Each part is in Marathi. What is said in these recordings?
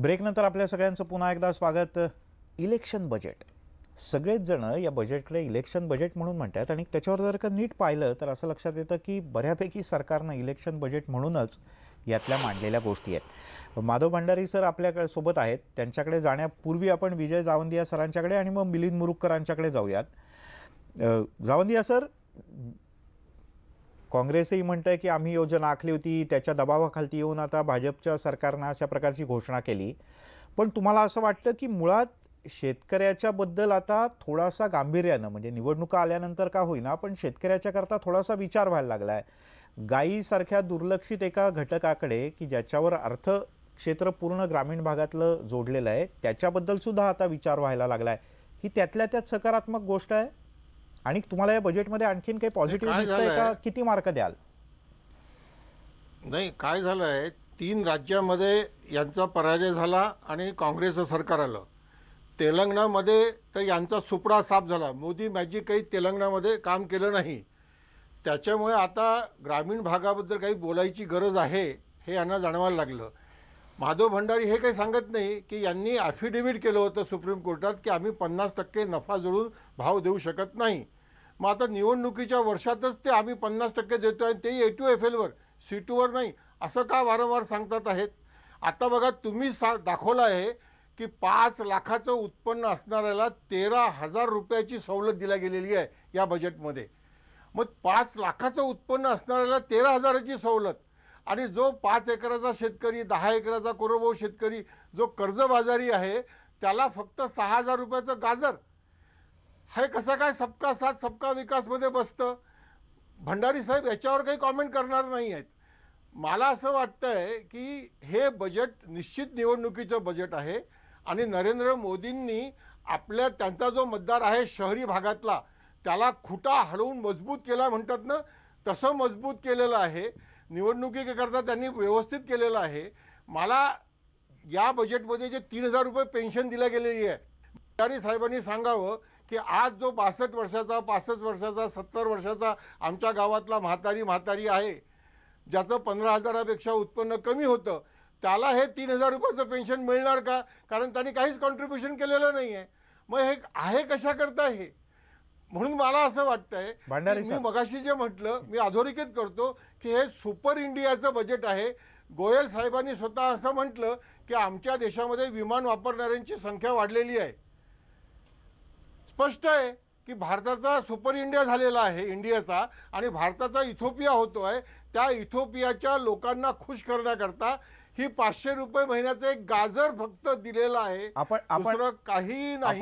ब्रेकनंतर आपल्या सगळ्यांचं पुन्हा एकदा स्वागत. Election budget. सगळेच जण या बजेटकडे इलेक्शन बजेट म्हणून म्हणतात आणि त्याच्यावर जर का नीट पाहिलं तर असं लक्षात येतं की बऱ्यापैकी सरकारनं इलेक्शन बजेट म्हणूनच यातल्या मांडलेल्या गोष्टी आहेत. माधव भंडारी सर आपल्याकडे सोबत आहेत. त्यांच्याकडे जाण्यापूर्वी आपण विजय जावंदिया सरांच्याकडे आणि मग मिलिंद मुरुक्करांच्याकडे जाऊयात. जावंदिया सर काँग्रेसही म्हणतंय की आम्ही योजना आखली होती त्याच्या दबावाखालती येऊन आता भाजपच्या सरकारनं अशा प्रकारची घोषणा केली. पण तुम्हाला असं वाटतं की मुळात शेतकऱ्याच्या बद्दल आता थोडासा गांभीर्यानं म्हणजे निवडणुका आल्यानंतर का होईना पण शेतकऱ्याच्या करता थोडासा विचार व्हायला लागला आहे गायीसारख्या दुर्लक्षित एका घटकाकडे की ज्याच्यावर अर्थ क्षेत्र पूर्ण ग्रामीण भागातलं जोडलेलं आहे त्याच्याबद्दल सुद्धा आता विचार व्हायला लागला आहे ही त्यातल्या त्यात सकारात्मक गोष्ट आहे? आणि तुम्हाला या बजेटमध्ये आणखीन काही पॉझिटिव्ह दिसतंय का? किती मार्क द्याल? नाही काय झालं आहे तीन राज्यामध्ये यांचा पराजय झाला आणि काँग्रेसचं सरकार आलं. तेलंगणामध्ये तर यांचा सुपडा साफ झाला. मोदी मॅजिक काही तेलंगणामध्ये काम केलं नाही. त्याच्यामुळे आता ग्रामीण भागाबद्दल काही बोलायची गरज आहे हे यांना जाणवायला लागलं. माधव भंडारी हे काही सांगत नाही की यांनी ॲफिडेव्हिट केलं होतं सुप्रीम कोर्टात की आम्ही पन्नास टक्के नफा जोडून भाव देऊ शकत नाही. मग आता निवडणुकीच्या वर्षातच ते आम्ही पन्नास टक्के देतो आहे ते ए टू एफ एलवर सी टूवर नाही. असं का वारंवार सांगतात आहेत? आता बघा तुम्ही सा दाखवलं आहे की पाच लाखाचं उत्पन्न असणाऱ्याला तेरा हजार रुपयाची सवलत दिल्या गेलेली आहे या बजेटमध्ये मग पाच लाखाचं उत्पन्न असणाऱ्याला तेरा हजाराची सवलत. आणि जो पाच एकराचा शेतकरी दहा एकराचा कोरोभाऊ शेतकरी जो कर्जबाजारी आहे त्याला फक्त सहा हजार रुपयाचं गाजर. हे कसं काय सबका साथ सबका विकासमध्ये बसतं? भंडारी साहेब याच्यावर काही कॉमेंट करणार नाही आहेत. मला असं वाटतंय की हे बजेट निश्चित निवडणुकीचं बजेट आहे आणि नरेंद्र मोदींनी आपल्या त्यांचा जो मतदार आहे शहरी भागातला त्याला खुटा हलवून मजबूत केला म्हणतात ना तसं मजबूत केलेलं आहे. निवडणुकीकरता त्यांनी व्यवस्थित केलेलं आहे. मला या बजेटमध्ये जे तीन हजार रुपये पेन्शन दिल्या गेलेली आहे भंडारी साहेबांनी सांगावं की आज जो बासष्ट वर्षाचा पासष्ट वर्षाचा सत्तर वर्षाचा आमच्या गावातला म्हातारी म्हातारी आहे ज्याचं पंधरा हजारापेक्षा उत्पन्न कमी होतं त्याला हे तीन हजार रुपयाचं पेन्शन मिळणार का? कारण त्यांनी काहीच कॉन्ट्रीब्युशन केलेलं नाही आहे मग हे आहे कशाकरता हे? म्हणून मला असं वाटतंय मी. मगाशी जे म्हटलं मी अधोरेखित करतो की हे सुपर इंडियाचं बजेट आहे. गोयल साहेबांनी स्वतः असं म्हटलं की आमच्या देशामध्ये विमान वापरणाऱ्यांची संख्या वाढलेली आहे. स्पष्ट आहे की भारताचा सुपर इंडिया झालेला आहे इंडियाचा आणि भारताचा इथोपिया होतोय. त्या इथोपियाच्या लोकांना खुश करण्याकरता ही पाचशे रुपये महिन्याचं एक गाजर फक्त दिलेलं आहे आपण काही नाही.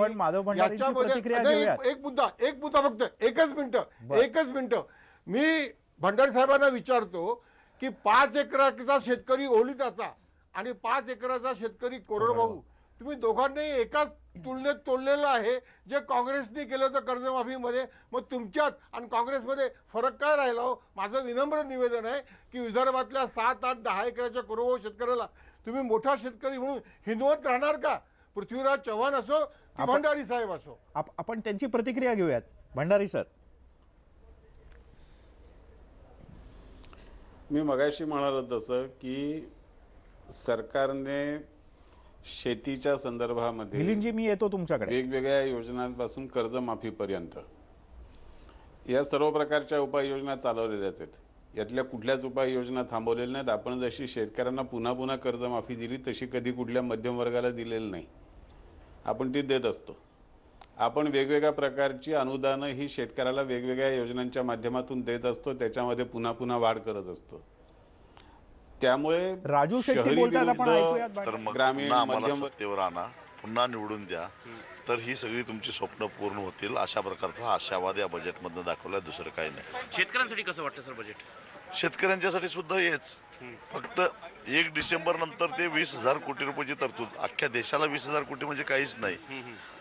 एक मुद्दा एक मुद्दा फक्त एकच मिनिटं. एकच मिनिटं मी भंडारी साहेबांना विचारतो की पाच एकराचा शेतकरी ओलिताचा आणि पाच एकराचा शेतकरी कोरडवाहू तुम्ही दोघांनी एकाच तुलनेत तोडलेलं आहे. जे काँग्रेसने केलं होतं कर्जमाफीमध्ये मग तुमच्यात आणि काँग्रेसमध्ये फरक काय राहिला हो? माझं विनम्र निवेदन आहे की विदर्भातल्या सात आठ दहा एकराच्या कोरडवाहू शेतकऱ्याला तुम्ही मोठा शेतकरी म्हणून हिंदवत राहणार का? पृथ्वीराज चव्हाण असो भंडारी साहेब असो? आप- आपण त्यांची प्रतिक्रिया घेऊयात. भंडारी सर. मी मगाशी म्हणालो तसं की सरकारने शेतीच्या संदर्भामध्ये मिलिंदजी मी येतो तुमच्याकडे. वेगवेगळ्या योजनांपासून कर्जमाफीपर्यंत. या सर्व प्रकारच्या उपाययोजना चालवलेल्या आहेत. यातल्या कुठल्याच उपाययोजना थांबवलेल्या नाहीत. आपण जशी शेतकऱ्यांना पुन्हा पुन्हा कर्जमाफी दिली तशी कधी कुठल्या मध्यम वर्गाला दिलेली नाही. आपण ती देत असतो. आपण वेगवेगळ्या प्रकारची अनुदानं ही शेतकऱ्याला वेगवेगळ्या योजनांच्या माध्यमातून देत असतो. त्याच्यामध्ये पुन्हा पुन्हा वाढ करत असतो. त्यामुळे राजू शेट्टी बोलतात आपण ऐकूयात तर मग ग्रामीण, पुन्हा आम्हाला मध्यम- सत्तेवर आणा. पुन्हा निवडून द्या. तर ही सगळी तुमची स्वप्न पूर्ण होतील. अशा प्रकारचा आशावाद या बजेटमधनं दाखवलाय. दुसरं काही नाही. शेतकऱ्यांसाठी कसं वाटतं सर बजेट शेतकऱ्यांच्यासाठी सुद्धा हेच. फक्त एक डिसेंबर नंतर ते वीस हजार कोटी रुपयाची तरतूद. अख्ख्या देशाला वीस हजार कोटी म्हणजे काहीच नाही.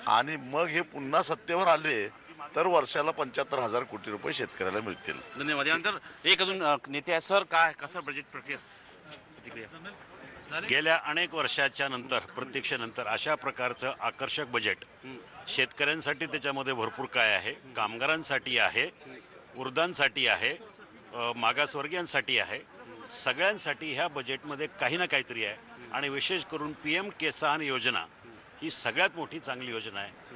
आणि मग हे पुन्हा सत्तेवर आले तर वर्षाला पंच्याहत्तर हजार कोटी रुपये शेतकऱ्याला मिळतील. धन्यवाद. यानंतर एक अजून नेते आहे सर काय कसं बजेट प्रक्रिया? प्रतिक्रिया. गेल्या अनेक वर्षाच्या नंतर प्रतीक्षेनंतर अशा प्रकारचं आकर्षक बजेट शेतकऱ्यांसाठी त्याच्यामध्ये भरपूर काय आहे कामगारांसाठी आहे वृद्धांसाठी आहे मागासवर्गीयांसाठी आहे. सगळ्यांसाठी ह्या बजेटमध्ये काही ना काहीतरी आहे. आणि विशेष करून पी एम किसान योजना ही सगळ्यात मोठी चांगली योजना आहे.